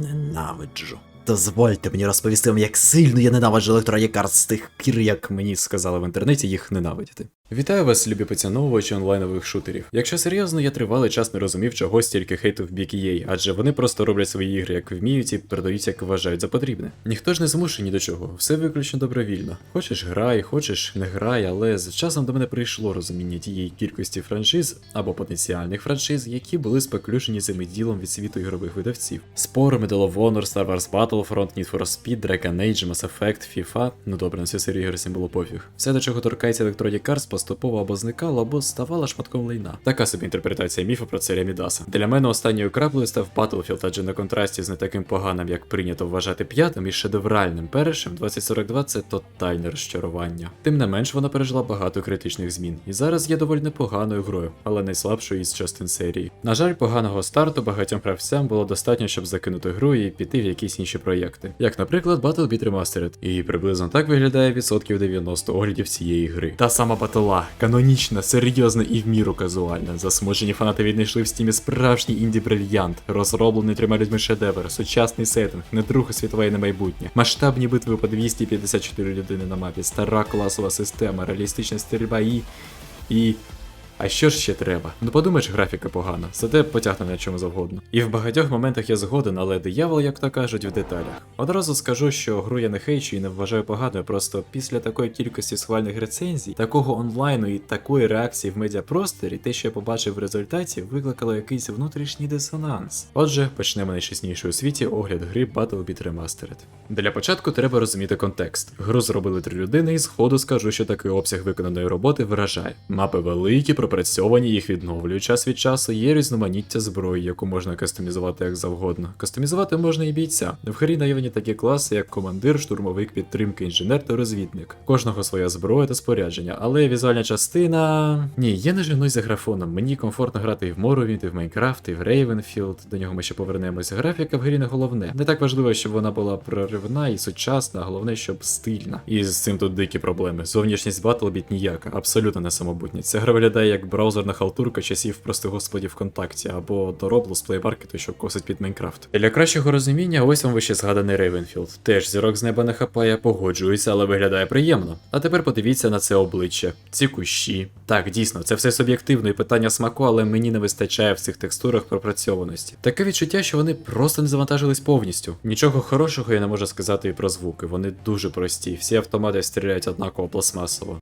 Ненавиджу. Дозвольте мені розповісти вам, як сильно я ненавиджу електроякар з тих пір, як мені сказали в інтернеті їх ненавидіти. Вітаю вас, любі поціновувачі онлайнових шутерів. Якщо серйозно, я тривалий час не розумів, чого стільки хейту в бік EA, адже вони просто роблять свої ігри як вміють і продають, як вважають за потрібне. Ніхто ж не змушує ні до чого, все виключно добровільно. Хочеш грай, хочеш не грай, але з часом до мене прийшло розуміння тієї кількості франшиз або потенціальних франшиз, які були споключені ділом від світу ігрових видавців. Спор, Medal of Honor, Star Wars Battlefront, Need for Speed, Dragon Age, Mass Effect, FIFA. Ну добре, на цю серію ігор всім було пофіг. Все, до чого торкається Electronic Arts, поступово або зникало, або ставало шматком лайна. Така собі інтерпретація міфу про царя Мідаса. Для мене останньою краплею став Battlefield, адже на контрасті з не таким поганим, як прийнято вважати п'ятим і шедевральним першим, 2042 це тотальне розчарування. Тим не менш, вона пережила багато критичних змін, і зараз є доволі непоганою грою, але найслабшою із частин серії. На жаль, поганого старту багатьом гравцям було достатньо, щоб закинути гру і піти в якісь інші проєкти, як, наприклад, BattleBeat Remastered. І приблизно так виглядає відсотків 90 оглядів цієї гри. Та сама батла, канонічна, серйозна і в міру казуальна. Засмучені фанати віднайшли в стімі справжній інді брильянт, розроблений трьома людьми шедевр, сучасний сеттинг, не друге світове і не майбутнє, масштабні битви по 254 людини на мапі, стара класова система, реалістична стрільба і. і. А що ж ще треба? Ну подумаєш, графіка погана, зате потягне на чому завгодно. І в багатьох моментах я згоден, але диявол, як то кажуть, в деталях. Одразу скажу, що гру я не хейчу і не вважаю поганою, просто після такої кількості схвальних рецензій, такого онлайну і такої реакції в медіапросторі, те, що я побачив в результаті, викликало якийсь внутрішній дисонанс. Отже, почнемо найчесніший у світі огляд гри Battlebeat Remastered. Для початку треба розуміти контекст. Гру зробили три людини, і зходу скажу, що такий обсяг виконаної роботи вражає. Мапи великі, пропрацьовані, їх відновлюють час від часу, є різноманіття зброї, яку можна кастомізувати як завгодно. Кастомізувати можна і бійця. В грі наявні такі класи, як командир, штурмовик, підтримки, інженер та розвідник. Кожного своя зброя та спорядження, але візуальна частина. Ні, я не женусь за графоном. Мені комфортно грати і в Morrowind, і в Майнкрафт, і в Ravenfield. До нього ми ще повернемось. Графіка в грі не головне. Не так важливо, щоб вона була проривна і сучасна, головне, щоб стильна. І з цим тут дикі проблеми. Зовнішність Battlebit ніяка, абсолютно не самобутня. Ця гра виглядає як браузерна халтурка часів прости господі ВКонтакті або до Roblox Play Market, що косить під Майнкрафт. Для кращого розуміння, ось вам вище згаданий Ravenfield. Теж зірок з неба не хапає, погоджується, але виглядає приємно. А тепер подивіться на це обличчя, ці кущі. Так, дійсно, це все суб'єктивно і питання смаку, але мені не вистачає в цих текстурах пропрацьованості. Таке відчуття, що вони просто не завантажились повністю. Нічого хорошого я не можу сказати і про звуки. Вони дуже прості. Всі автомати стріляють однаково пластмасово.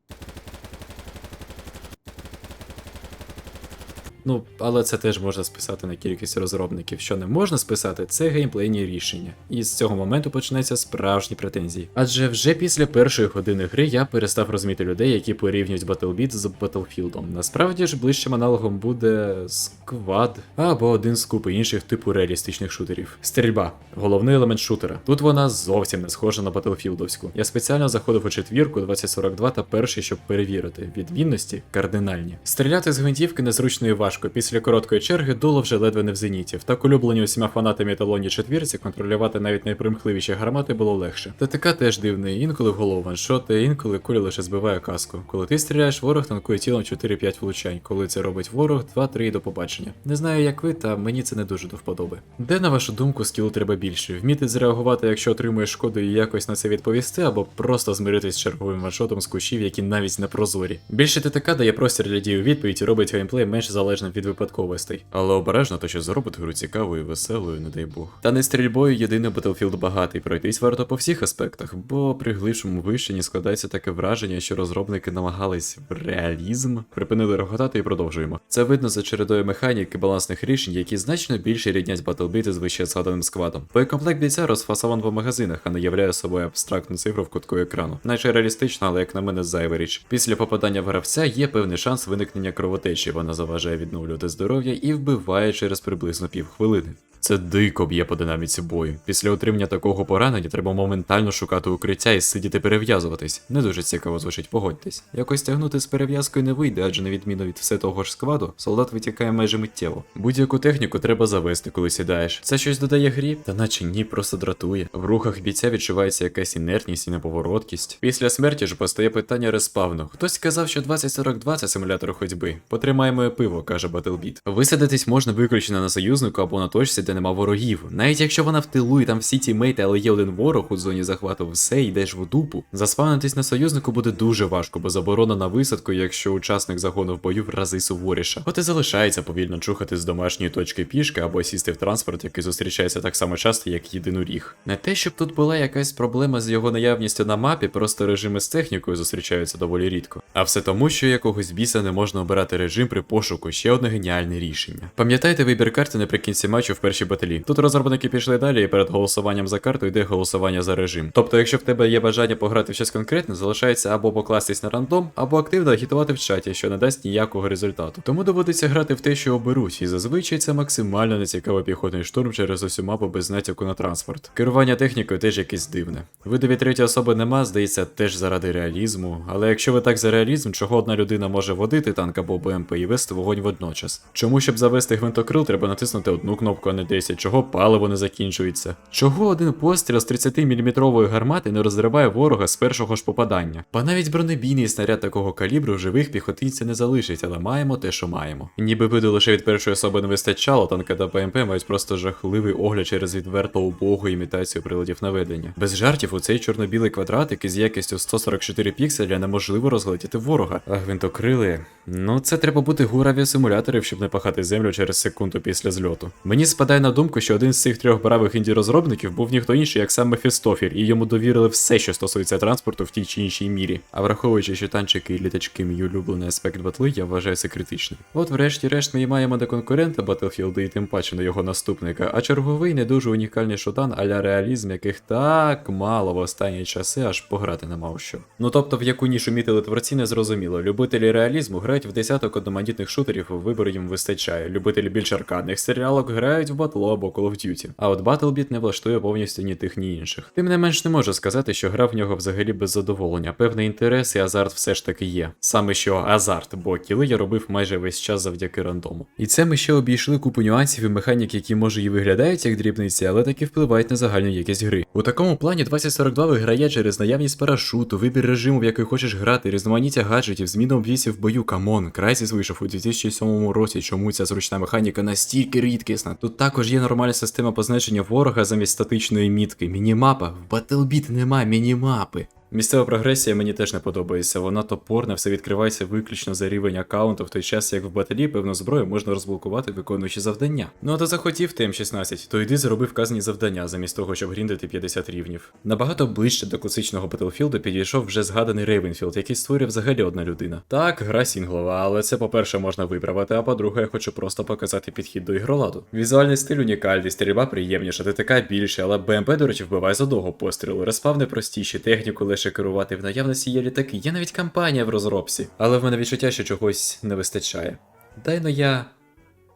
Ну, але це теж можна списати на кількість розробників. Що не можна списати, це геймплейні рішення. І з цього моменту починаються справжні претензії. Адже вже після першої години гри я перестав розуміти людей, які порівнюють Battlebeat з Battlefield. Насправді ж ближчим аналогом буде сквад або один з купи інших типу реалістичних шутерів. Стрільба головний елемент шутера. Тут вона зовсім не схожа на Батлфілдовську. Я спеціально заходив у четвірку 2042 та перший, щоб перевірити. Відмінності кардинальні. Стріляти з гвинтівки незручно і важко. Після короткої черги дуло вже ледве не в зеніті. В так улюблені усіма фанатами еталонні четвірці контролювати навіть найпримхливіші гармати було легше. ТТК теж дивний, інколи голову ваншоти, інколи куля лише збиває каску. Коли ти стріляєш, ворог танкує тілом 4-5 влучань. Коли це робить ворог, 2-3 до побачення. Не знаю, як ви, та мені це не дуже до вподоби. Де, на вашу думку, скілу треба більше? Вміти зреагувати, якщо отримуєш шкоду і якось на це відповісти, або просто змиритись з черговим ваншотом з кущів, які навіть не прозорі. Більше ТТК дає простір для дій у відповідь і робить геймплей менш залежним від випадковостей. Але обережно, то що зробить гру цікавою, веселою, не дай Бог. Та не стрільбою єдиний Battlefield багатий, пройтись варто по всіх аспектах, бо при глибшому вищенні складається таке враження, що розробники намагались в реалізм, припинили роготати і продовжуємо. Це видно за чередою механік і балансних рішень, які значно більше ріднять Battlebeat з вище згаданим складом. Боєкомплект бійця розфасован в магазинах, а не являє собою абстрактну цифру в кутку екрану. Наче реалістично, але як на мене зайва річ. Після попадання в гравця є певний шанс виникнення кровотечі, вона заважає відновлювати здоров'я і вбиває через приблизно півхвилини. Це дико б'є по динаміці бою. Після отримання такого поранення треба моментально шукати укриття і сидіти перев'язуватись. Не дуже цікаво звучить, погодьтесь. Якось тягнути з перев'язкою не вийде, адже на відміну від все того ж складу, солдат витікає майже миттєво. Будь-яку техніку треба завести, коли сідаєш. Це щось додає грі, та наче ні, просто дратує. В рухах бійця відчувається якась інертність і неповороткість. Після смерті ж постає питання респавну. Хтось сказав, що 2042 це симулятор ходьби. Потримай моє пиво, каже каже Батлбіт. Висадитись можна виключно на союзнику або на точці, де нема ворогів. Навіть якщо вона в тилу і там всі тімейти, але є один ворог у зоні захвату, все йдеш в дупу. Заспавнитись на союзнику буде дуже важко, бо заборона на висадку, якщо учасник загону в бою в рази суворіша. От і залишається повільно чухати з домашньої точки пішки або сісти в транспорт, який зустрічається так само часто, як єдиноріг. Не те, щоб тут була якась проблема з його наявністю на мапі, просто режими з технікою зустрічаються доволі рідко. А все тому, що якогось біса не можна обирати режим при пошуку ще одне геніальне рішення. Пам'ятайте вибір карти наприкінці матчу в першій баталі. Тут розробники пішли далі, і перед голосуванням за карту йде голосування за режим. Тобто, якщо в тебе є бажання пограти в щось конкретне, залишається або покластись на рандом, або активно агітувати в чаті, що не дасть ніякого результату. Тому доводиться грати в те, що оберуть, і зазвичай це максимально нецікавий піхотний штурм через усю мапу без натяку на транспорт. Керування технікою теж якесь дивне. Видові третьої особи нема, здається, теж заради реалізму. Але якщо ви так за реалізм, чого одна людина може водити танк або БМП і вести вогонь водночас? Чому, щоб завести гвинтокрил, треба натиснути одну кнопку, а не 10? Чого паливо не закінчується? Чого один постріл з 30-мм гармати не розриває ворога з першого ж попадання? Ба навіть бронебійний снаряд такого калібру живих піхотинців не залишить, але маємо те, що маємо. Ніби виду лише від першої особи не вистачало, танка та ПМП мають просто жахливий огляд через відверто убогу імітацію приладів наведення. Без жартів у цей чорно-білий квадратик із якістю 144 пікселя неможливо розглядіти ворога. А гвинтокрили. Ну це треба бути гур авіасимуляторів, щоб не пахати землю через секунду після зльоту. Мені спадає на думку, що один з цих трьох бравих інді-розробників був ніхто інший, як сам Мефістофіль, і йому довірили все, що стосується транспорту в тій чи іншій мірі. А враховуючи, що танчики і літачки мій улюблений аспект батли, я вважаю це критичним. От врешті-решт ми маємо не конкурента Battlefield і тим паче не його наступника, а черговий не дуже унікальний шутан аля реалізм, яких так мало в останні часи, аж пограти не мав що. Ну тобто в яку нішу мітили творці не зрозуміло. Любителі реалізму грають в десяток одноманітних шутерів, вибору їм вистачає. Любителі більш аркадних серіалок грають в батло або Call of Duty. А от Battlebit не влаштує повністю ні тих, ні інших. Тим не менш не можу сказати, що гра в нього взагалі без задоволення. Певний інтерес і азарт все ж таки є. Саме що азарт, бо кіли я робив майже весь час завдяки рандому. І це ми ще обійшли купу нюансів і механік, які може і виглядають як дрібниці, але таки впливають на загальну якість гри. У такому плані 2042 виграє через наявність парашуту, вибір режиму, в який хочеш грати, різноманіття гаджетів, зміну обвісів в бою. Камон, Crysis вийшов у 2007 році. Чому ця зручна механіка настільки рідкісна? Тут також є нормальна система позначення ворога замість статичної мітки. Мінімапа. В Battlebit немає мінімапи. Місцева прогресія мені теж не подобається, вона топорна, все відкривається виключно за рівень аккаунту, в той час як в баталі певну зброю можна розблокувати, виконуючи завдання. Ну а то захотів ти М16, то йди зроби вказані завдання, замість того, щоб гріндити 50 рівнів. Набагато ближче до класичного Battlefield підійшов вже згаданий Рейвенфілд, який створює взагалі одна людина. Так, гра сінглова, але це, по-перше, можна виправити, а по-друге, я хочу просто показати підхід до ігроладу. Візуальний стиль унікальний, стрільба приємніша, ДТК більше, але БМП, до речі, вбиває з одного пострілу, респавни простіші, техніку лише керувати в наявності є літаки, є навіть кампанія в розробці. Але в мене відчуття, що чогось не вистачає. Дай но я.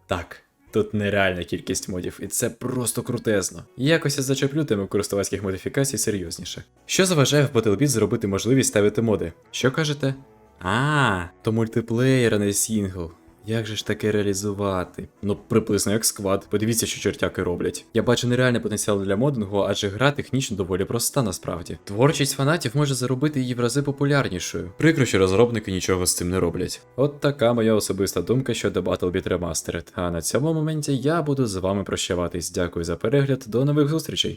Так. Тут нереальна кількість модів, і це просто крутезно. Якось я зачеплю тему користувацьких модифікацій серйозніше. Що заважає в Battlebit зробити можливість ставити моди? Що кажете? А, то мультиплеєр, а не сінгл. Як же ж таке реалізувати? Ну, приблизно як сквад. Подивіться, що чертяки роблять. Я бачу нереальний потенціал для модингу, адже гра технічно доволі проста насправді. Творчість фанатів може заробити її в рази популярнішою. Прикро, що розробники нічого з цим не роблять. От така моя особиста думка щодо Battlebit Remastered. А на цьому моменті я буду з вами прощаватись. Дякую за перегляд, до нових зустрічей.